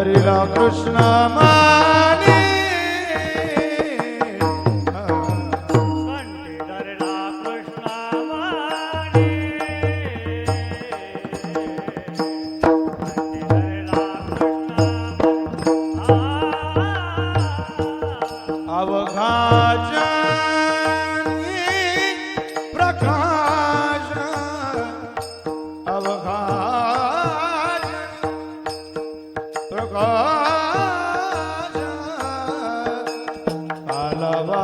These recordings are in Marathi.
હરિ કૃષ્ણમાં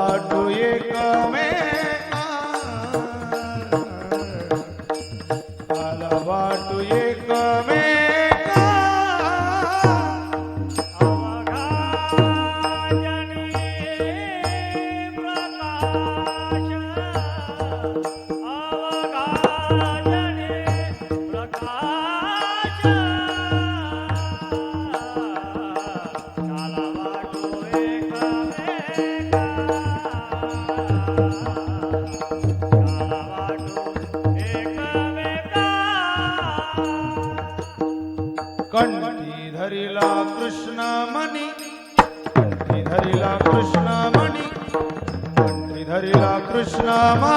காற்று ஏக்கமே. श्रीधरीला कृष्ण मणी श्रीधरीला कृष्ण मणी श्रीधरीला कृष्ण मा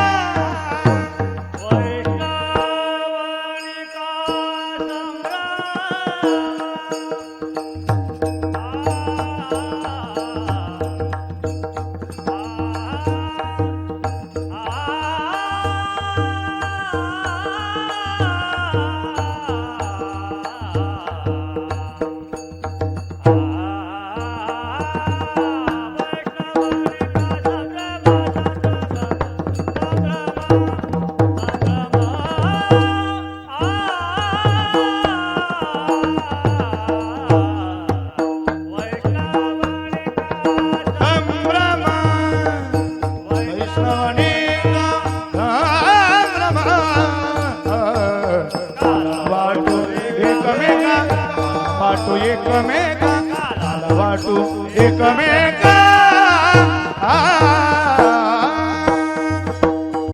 લાલવાટુ એકમેકા લાલવાટુ એકમેકા. આ